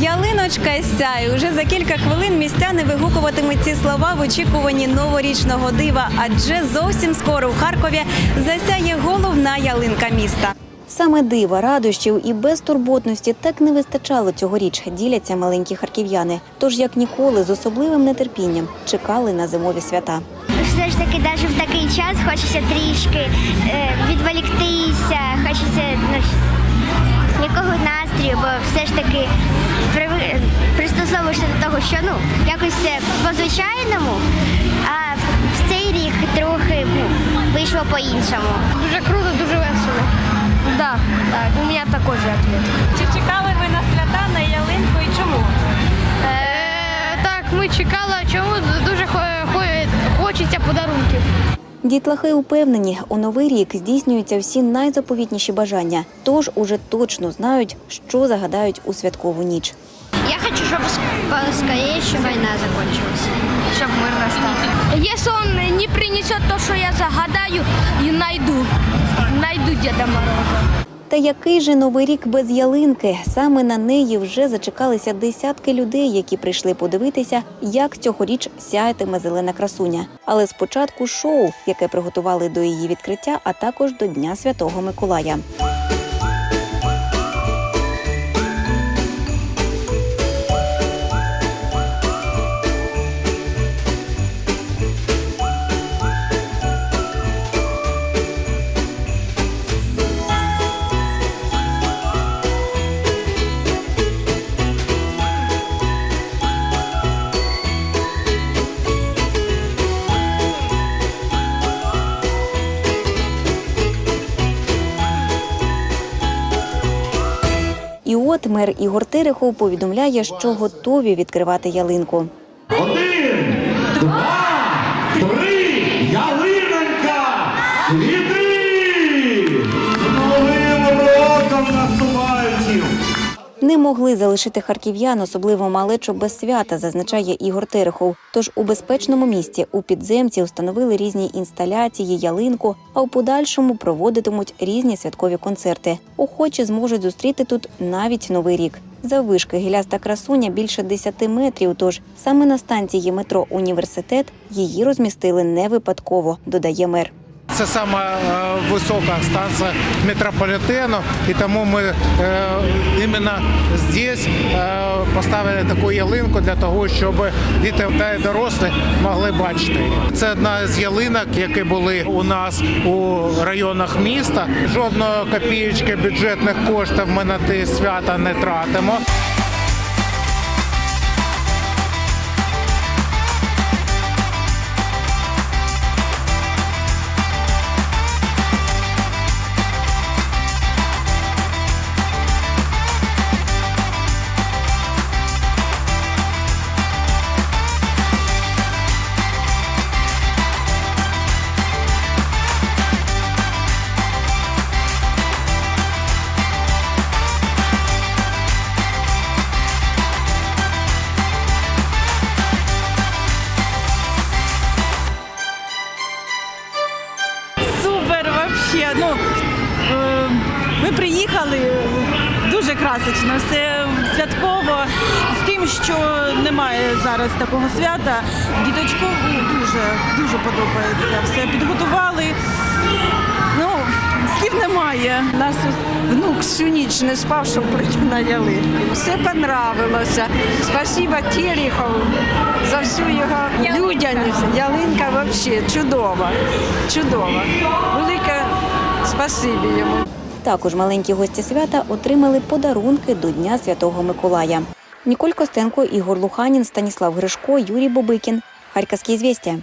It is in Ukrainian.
Ялиночка сяй. Уже за кілька хвилин містяни вигукуватимуть ці слова в очікуванні новорічного дива, адже зовсім скоро у Харкові засяє головна ялинка міста. Саме дива, радощів і безтурботності так не вистачало цьогоріч, діляться маленькі харків'яни. Тож, як ніколи, з особливим нетерпінням чекали на зимові свята. Все ж таки, навіть в такий час хочеться трішки е, відволіктися, хочеться ну, якого настрію, бо все ж таки що ну якось е, по-звичайному, а в цей рік трохи ну, вийшло по-іншому. Дуже круто, дуже весело. Да, так, у мене же ответ. Чи чекали ви на свята на ялинку і чому? Е, так, ми чекали, чому дуже хо- хо- хочеться подарунків. Дітлахи упевнені, у новий рік здійснюються всі найзаповітніші бажання, тож уже точно знають, що загадають у святкову ніч. Хочу, щоб поскорее війна закінчилась. Щоб мир настав. Якщо він не принесе те, що я загадаю, і найду. Найду Деда Мороза. Та який же новий рік без ялинки? Саме на неї вже зачекалися десятки людей, які прийшли подивитися, як цьогоріч сяятиме зелена красуня. Але спочатку шоу, яке приготували до її відкриття, а також до Дня Святого Миколая. От мер Ігор Терехов повідомляє, що готові відкривати ялинку. Один, два, три, ялинонька, Не могли залишити харків'ян, особливо малечу без свята, зазначає Ігор Терехов. Тож у безпечному місці у підземці установили різні інсталяції, ялинку, а у подальшому проводитимуть різні святкові концерти. Охочі зможуть зустріти тут навіть новий рік. Заввишки гіляста красуня більше 10 метрів. Тож саме на станції метро Університет її розмістили не випадково, додає мер. Це сама е, висока станція метрополітену, і тому ми е, іменно здесь е, поставили таку ялинку для того, щоб діти та дорослі могли бачити. Це одна з ялинок, які були у нас у районах міста. Жодної копієчки бюджетних коштів ми на ті свята не тратимо. Ми приїхали дуже красочно, все святково, з тим, що немає зараз такого свята. Діточку дуже, дуже подобається. Все підготували. Ну, слів немає. Нас внук всю ніч не спав, щоб прийти на ялинку. Все понравилося. Спасибо Терехову за всю його людяність. Ялинка взагалі чудова. Чудова. Велике спасибі йому. Також маленькі гості свята отримали подарунки до Дня Святого Миколая. Ніколь Костенко, Ігор Луханін, Станіслав Гришко, Юрій Бобикін. Харківські звістя.